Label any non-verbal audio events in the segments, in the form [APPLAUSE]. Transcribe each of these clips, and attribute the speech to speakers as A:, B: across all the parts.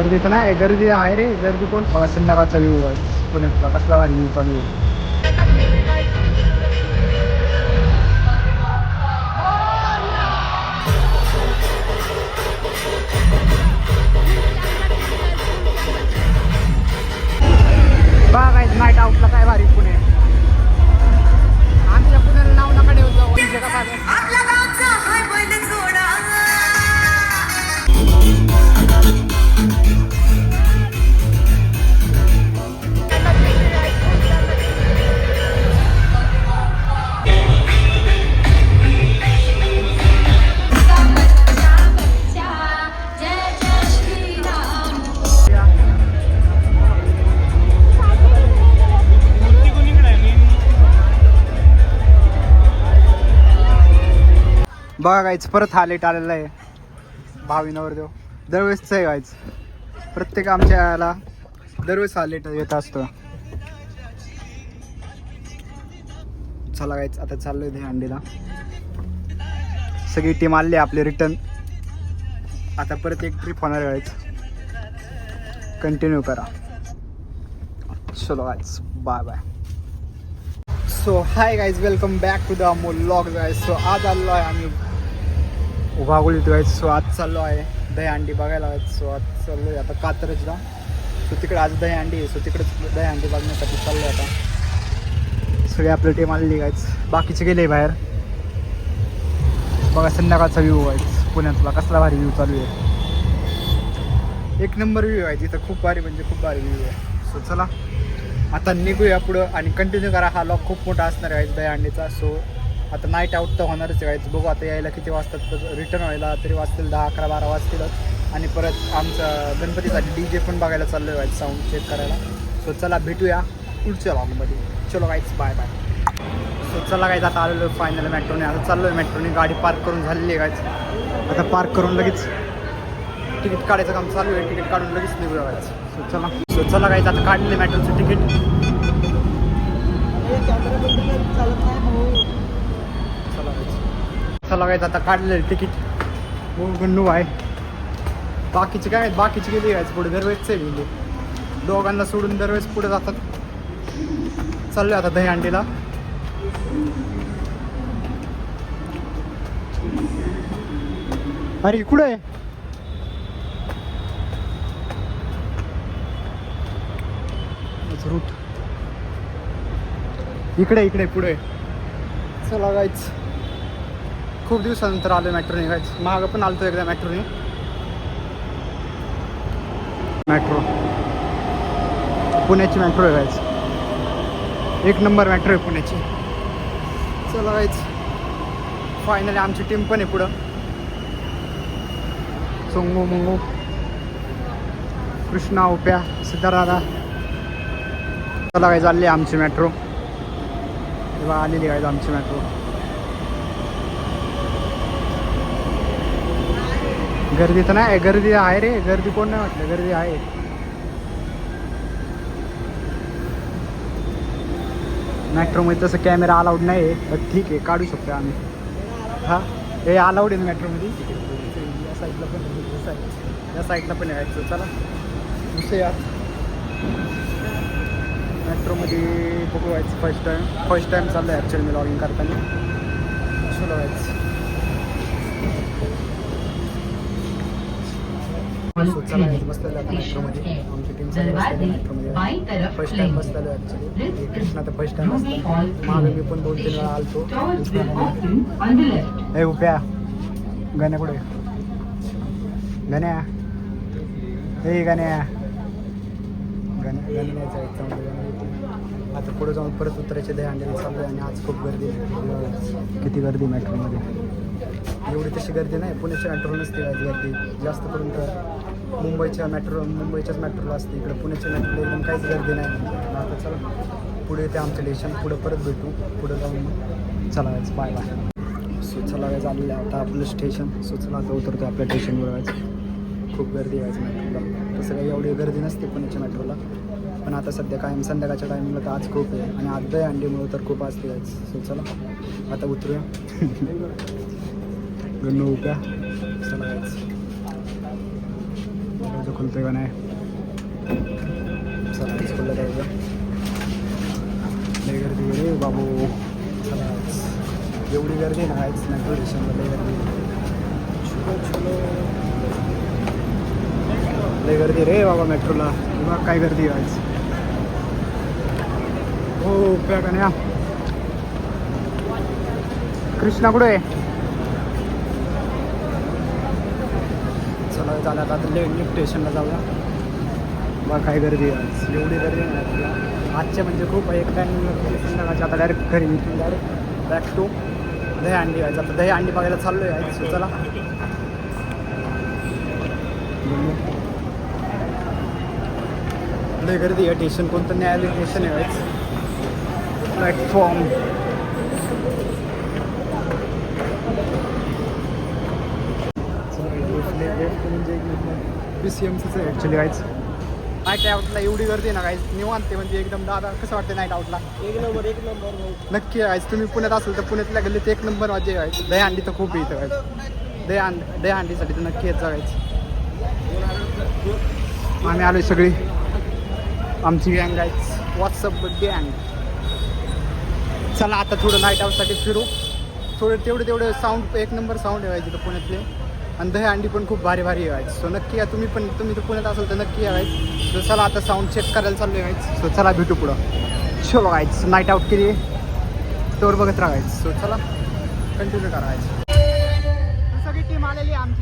A: गर्दी तर नाही गर्दी आहे रे. गर्दी कोण? बघा संध्याकाळचा व्ह्यू आहे. पुण्यातला कसला भारी व्ह्यू चालू आहे. नाईट आउटला काय भारी पुणे. आमच्या पुण्याला नाव नका
B: कसा
A: बघा गायच परत हा लेट आलेला आहे. भावी नवरदेव दरवेळेसच आहे गायच प्रत्येक आमच्या याला दरवेळेस हा लेट येत असतो. चला गायच आता चाललोय ते अंडीला सगळी टीम आली आहे आपली रिटर्न आता परत एक ट्रिप होणार आहे गायच कंटिन्यू करा. चलो guys bye bye so hi guys welcome back to the Amol log guys so आज आलो आहे आम्ही उभा गाईज सो आज चाललो आहे. दही अंडी बघायला गाईज सो आज चाललो आहे आता कात्रजला. सो तिकडे आज दही अंडी आहे. सो तिकडेच दही अंडी बघण्यासाठी चाललो आहे आता. सगळे आपली टीम आलेली गाईज बाकीचे गेले बाहेर. बघा संध्याकाळचा व्ह्यू आहे. पुण्यातला कसला भारी व्ह्यू चालू आहे. एक नंबर व्ह्यू आहे. तिथं खूप भारी म्हणजे खूप भारी व्ह्यू आहे. सो चला. आता निघूया पुढं आणि कंटिन्यू करा. हा लॉक खूप मोठा असणार आहे. दही अंडीचा. सो आता नाईट आउट तर होणारच आहे बघू आता यायला किती वाजतात. रिटर्न व्हायला तरी वाजतील दहा अकरा बारा वाजतीलच आणि परत आमचा गणपतीसाठी डी जे पण बघायला चाललो आहे साऊंड चेक करायला. सो चला भेटूया पुढच्या लॉगमध्ये चलो गाईच बाय बाय सो चला गाईज आता आलेलो फायनल मेट्रोने आता चाललो आहे मेट्रोने गाडी पार्क करून झालेली आहे गाईज आता पार्क करून लगेच तिकीट काढायचं काम चालू आहे. तिकीट काढून लगेच निघूया व्हायचं सो चला. सो चला गाईज आता काढले मेट्रोचं तिकीट चला गाईज आता काढलेलं तिकीट हो आहे बाकीचे काय आहेत? बाकीचे गेले घ्यायचं पुढे दरवेळेच आहे. दोघांना सोडून दरवेळेस पुढे जातात. चाललोय आता दही अंडीला. अरे कुठं आहे? रूट इकडे इकडे पुढे. चला गायच खूप दिवसानंतर आलो मेट्रोने गायच मागं पण आलतो एकदा मेट्रोने मेट्रो पुण्याची मेट्रो आहे गायच एक नंबर मेट्रो आहे पुण्याची. चला गायच फायनली आमची टीम पण आहे पुढं. चोंगू मुंगू. कृष्णा उप्या सिद्धाराधा. चला काय चालली आमची मेट्रो तेव्हा आलेली आहे आमची मेट्रो गर्दी तर नाही गर्दी आहे रे. गर्दी कोण नाही वाटलं गर्दी आहे. मेट्रोमध्ये तसं कॅमेरा अलाउड नाही आहे पण ठीक आहे काढू शकतो आम्ही. हा? हे अलाउड आहे मेट्रोमध्ये या साईडला पण या साईड या साईडला पण यायचं चला. दुसऱ्या मेट्रोमध्ये बघू व्हायचं फर्स्ट टाईम फर्स्ट टाईम चाललं आहे ॲक्च्युअली मी लॉग इन करताना. चलो व्हायचं So, चला यायचं बसलेलं आहे आता मेट्रोमध्ये आमची टीम मेट्रोमध्ये फर्स्ट टाइम बसलेलो ॲक्च्युली कृष्णा तर फर्स्ट टाइम असतं मागे मी पण दोन तीन वेळा आलतो. ए उप्या गाण्या कुठे? गाण्या. गाण्या. गाण्या म्हणजे आता पुढे जाऊन परत उतरायचे दही अंड्याला चालू आहे आणि आज खूप गर्दी आहे. किती गर्दी मेट्रोमध्ये एवढी तशी गर्दी नाही. पुण्याच्या मेट्रो नसते गर्दी. जास्त करून तर मुंबईच्या मेट्रो मुंबईच्याच मेट्रोला असते. इकडे पुण्याच्या मेट्रोला एकदम काहीच गर्दी नाही. आता चला. पुढे ते आमचं स्टेशन पुढे परत भेटू. पुढे जाऊन चला जायचं बाय बाय सो चला आलेलं आहे आता आपलं स्टेशन सो चला आता उतरतो आपल्या स्टेशनवर व्हायचं खूप गर्दी व्हायचं मेट्रोला तसं काही एवढी गर्दी नसते पुण्याच्या मेट्रोला पण आता सध्या कायम संध्याकाळच्या टायमिंगला तर आज खूप आहे. आणि आज दही अंडीमुळे तर खूप असते यायचं सो चला. आता उतरूया. [LAUGHS] गण्णू उप्या चला जायचं दरवाजा खुलतोय का नाही? चला दरवाजा. लय गर्दी रे बाबू. एवढी गर्दी ना आहेच नाही टुरिस्टला लय गर्दी लय गर्दी रे बाबा मेट्रोला. बघा काय गर्दी आहेच हो प्या का नाही कृष्णा कुठे आहे? चला झालं आता लिफ्ट स्टेशनला जाऊया. बघा काय गर्दी आहे एवढी गर्दी नाही आजच्या म्हणजे खूप एक टाइम संध्याकाळची. आता डायरेक्ट घरी निघून डायरेक्ट बॅक टू दही अंडी व्हायचं आता दही अंडी बघायला चाललो आहे चला. गर्दी आहे. स्टेशन कोणतं? न्यायालय स्टेशन आहे प्लॅटफॉर्म बी सी एम सीचं ॲक्च्युली काहीच नाईट आउटला एवढी गर्दी ना काहीच निवांत म्हणजे एकदम दादा कसं वाटतं नाईट आउटला
C: एक नंबर एक नंबर
A: नक्की आहे तुम्ही पुण्यात असेल तर पुण्यातल्या गल्लीत एक नंबर माझे आहे दहीहंडी तर खूप इथं आहे दहीहंड दहीहंडीसाठी तर नक्की येत जायचं आम्ही आलोय सगळी. आमची गँग आहे व्हॉट्सअप गँग चला आता थोडं नाईट आउटसाठी फिरू. थोडं तेवढे तेवढे साऊंड एक नंबर साऊंड आहे तिथं पुण्यातले. आणि दही अंडी पण खूप भारी भारी आहे सो नक्की या तुम्ही पण तुम्ही तर पुण्यात असाल तर नक्की यावायच सो चला आता साऊंड चेक करायला चाललो यायच सो चला भेटू पुढं. शो बघायचं नाईट आउट केली. स्टोर बघत राहायचं सो चला कंटिन्यू करायचं सगळी टीम आलेली आमची.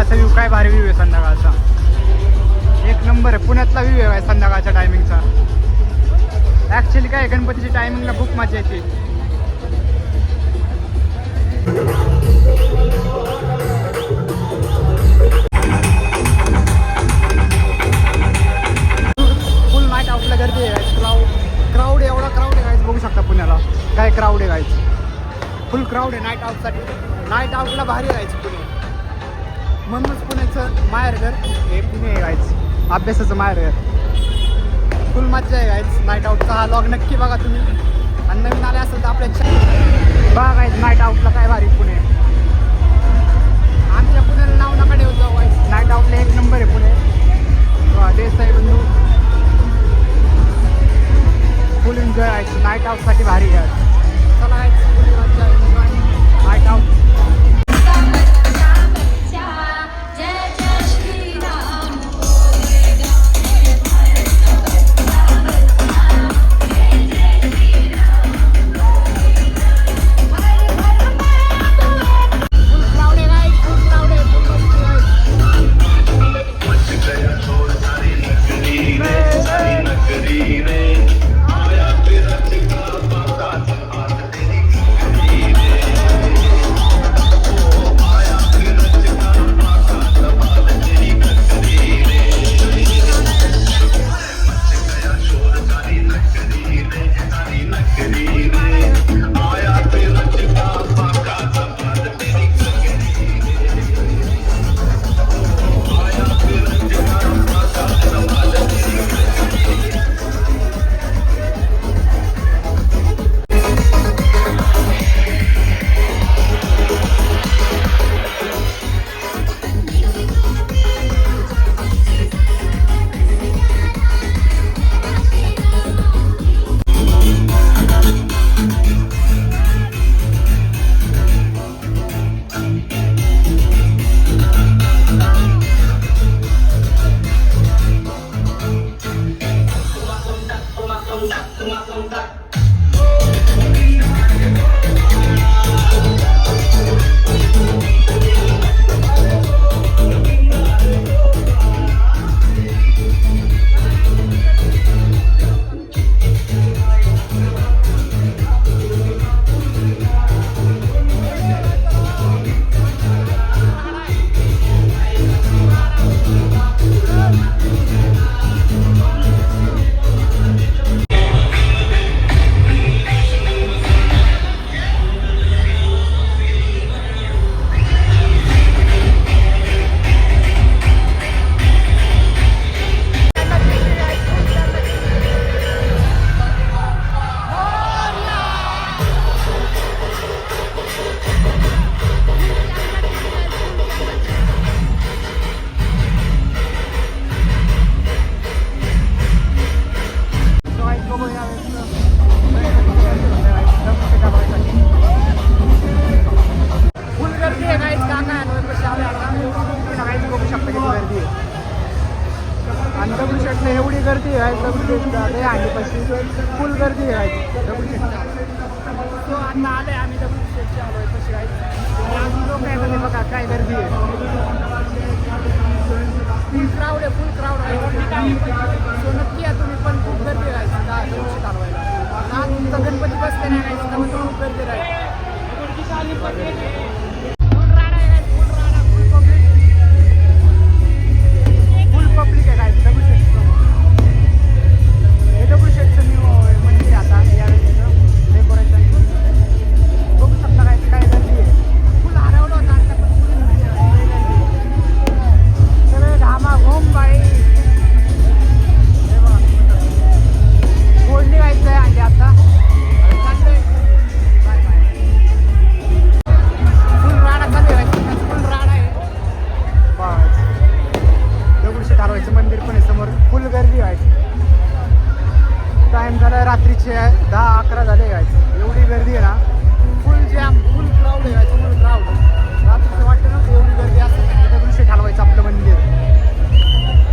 A: असा व्ह्यू काय भारी व्ह्यू आहे संध्याकाळचा. एक नंबर आहे. पुण्यातला व्ह्यू आहे संध्याकाळच्या टायमिंगचा ॲक्च्युली काय गणपतीची टायमिंगला खूप मजा येते. फुल नाईट आपल्या गर्दी आहे क्राऊड क्राऊड एवढा क्राऊड आहे गायच बघू शकता पुण्याला. काय क्राऊड आहे गायच फुल क्राऊड आहे नाईट आउटसाठी नाईट आउटला भारी राहायचं पुणे. म्हणूनच पुण्याचं माहेरघर हे पुणे आहे गायचं अभ्यासाचं माहेरघर. फुल मज्जा आहे गायच नाईट आऊटचा हा लॉग नक्की बघा तुम्ही. आणि नवीन आले असेल तर आपल्या चा- बघा गायच नाईट आऊटला काय भारी पुणे. आमच्या पुण्याला नाव नका ठेवतो गायच नाईट आऊटला एक नंबर आहे पुणे. देसाई बंधू. फुल एन्जॉय आहे. नाईट आऊटसाठी भारी आहे. चला गायच फुल मज्जा नाईट आऊट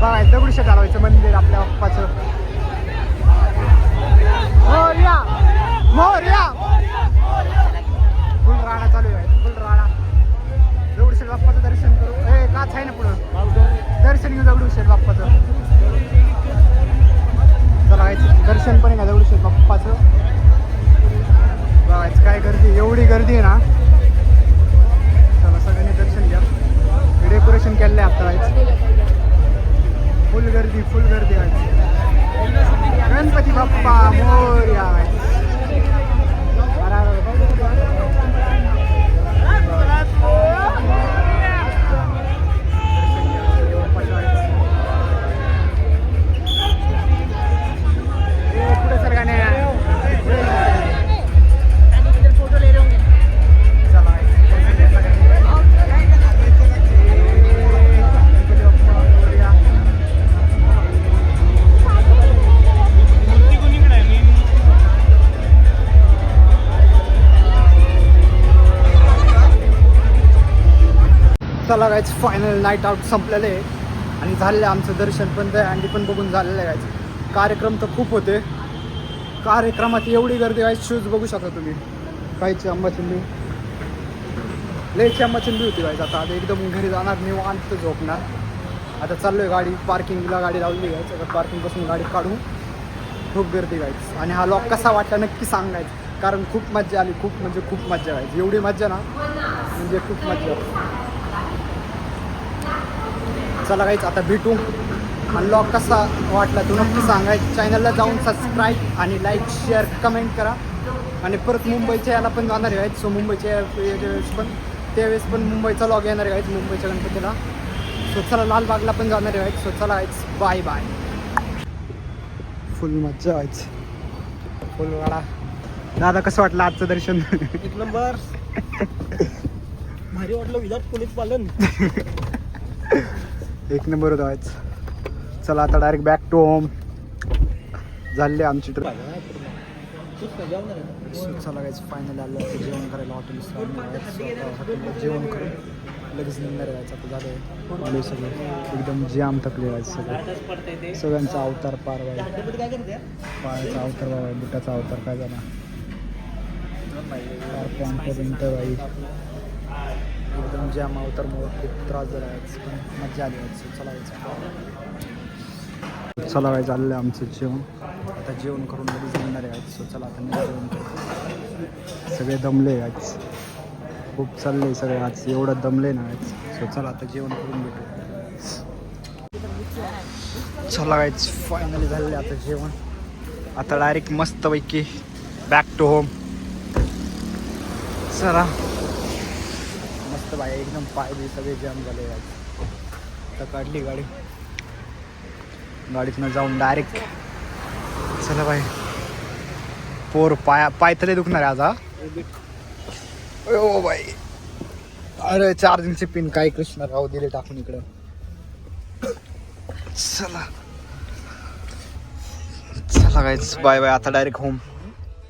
A: बघा दगडूशेठ हलवायचं मंदिर आपल्या बाप्पाचं. मोर्या मोर्या. फुल राणा चालू आहे फुल राणा दगडूशेठ बाप्पाचं दर्शन करू. हे काच आहे ना पुढं? दर्शन घेऊ दगडूशेठ बाप्पाचं. चला दर्शन पण आहे का दगडूशेठ बाप्पाचं. बघायचं काय गर्दी? एवढी गर्दी आहे ना. चला सगळ्यांनी दर्शन घ्या. डेकोरेशन केलेलं आहे आता फुल गर्दी फुल गर्दी आज. गणपती बाप्पा मोर्या. चला गायच फायनल नाईट आउट संपलेलं आहे. आणि झालेलं आहे आमचं दर्शन पण ते अंडी पण बघून झालेलं आहे गायचं कार्यक्रम तर खूप होते. कार्यक्रमात एवढी गर्दी आहे शूज बघू शकता तुम्ही. काहीची आंबाचिंबी लयची आंबाचिंबी होती गायचं आता आता एकदम घरी जाणार निवांत झोपणार. आता चाललोय गाडी पार्किंगला गाडी लावली गायचं आता पार्किंगपासून गाडी काढू. खूप गर्दी गायच आणि हा लॉक कसा वाटला नक्की सांगायचं कारण खूप मज्जा आली खूप म्हणजे खूप मज्जा गायची एवढी मज्जा ना? म्हणजे खूप मज्जा. चला गाईच आता भेटू. अनलॉक कसा वाटला तो नक्की सांगायचं चॅनलला जाऊन सबस्क्राईब आणि लाईक शेअर कमेंट करा. आणि परत मुंबईच्या याला पण जाणार आहेत सो मुंबईच्या वेळेस पण त्यावेळेस पण मुंबईचा लॉग येणार आहेत मुंबईच्या गणपतीला. सो चला लालबागला पण जाणार आहेत सो चला गाईच बाय बाय फुल मज्जा व्हायची फुल गाडा दादा कसं वाटलं आजचं दर्शन?
C: एक नंबर. [LAUGHS] भारी वाटलं विदाउट पोलीस पालन. [LAUGHS]
A: एक नंबर होता चला आता डायरेक्ट बॅक टू होम झाले आमची ट्रिप चला गायचं फायनल आलं. तर जेवण करायला हॉटेल हॉटेलला जेवण करून लगेच निघणार आहे आता झालं सगळं. एकदम जाम थकले व्हायचं सगळं. सगळ्यांचा अवतार पार व्हायचा पायाचा अवतार व्हावा बुटाचा अवतार काय झाला पार पॅन्ट बिंट एकदम जाम अवतारमुळे खूप त्रास झाला आहे पण मजा आली आहे चलावायचं चला काय चाललं आहे आमचं जेवण. आता जेवण करून लगेच निघणार आहे सो चला आता मी जेवण करतो. सगळे दमले आज. खूप चालले सगळे आज एवढं दमले ना आज. सो चला आता जेवण करून भेटू चला काहीच फायनली झालेलं आहे आता जेवण. आता डायरेक्ट मस्तपैकी बॅक टू होम चला. मस्त बाय एकदम पाय बी सगळे जाम झाले आज. आता काढली गाडी. गाडीतनं जाऊन डायरेक्ट चला बाय पोर पाया पाय तरी दुखणार आहे आज हा? O by. अरे चार्जिंगचे पिन काय कृष्ण राहू दिले टाकून इकडं. चला. चला गायच बाय बाय आता डायरेक्ट होम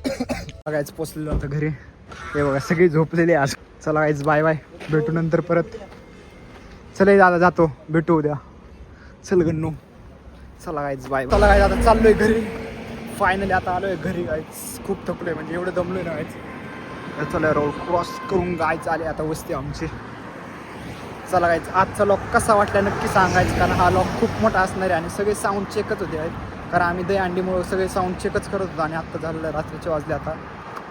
A: बघायचं पोचलेलो आता घरी. हे बघा सगळी झोपलेली आज. चला गाईज बाय बाय भेटू नंतर परत. चल दादा जातो. भेटू उद्या. चल गन्नू. चला गाईज बाय चला गायच आता चाललोय घरी. फायनली आता आलोय घरी गायच खूप थकलोय म्हणजे एवढं दमलोय ना गायच चला रोड क्रॉस करून गायच आले आता वस्ती आमची. चला गायच आजचा लॉक कसा वाटला नक्की सांगायचं कारण हा लॉक खूप मोठा असणार आहे आणि सगळे साऊंड चेकच होते आहेत कारण आम्ही दही अंडीमुळे सगळे साऊंड चेकच करत होतो आणि आत्ता झालेलं रात्रीचे वाजले आता.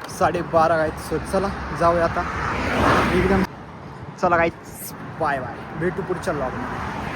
A: साडेबारा आहेत. सो चला जाऊया आता. एकदम. चला गायच बाय बाय भेटू पुढच्या लॉगमध्ये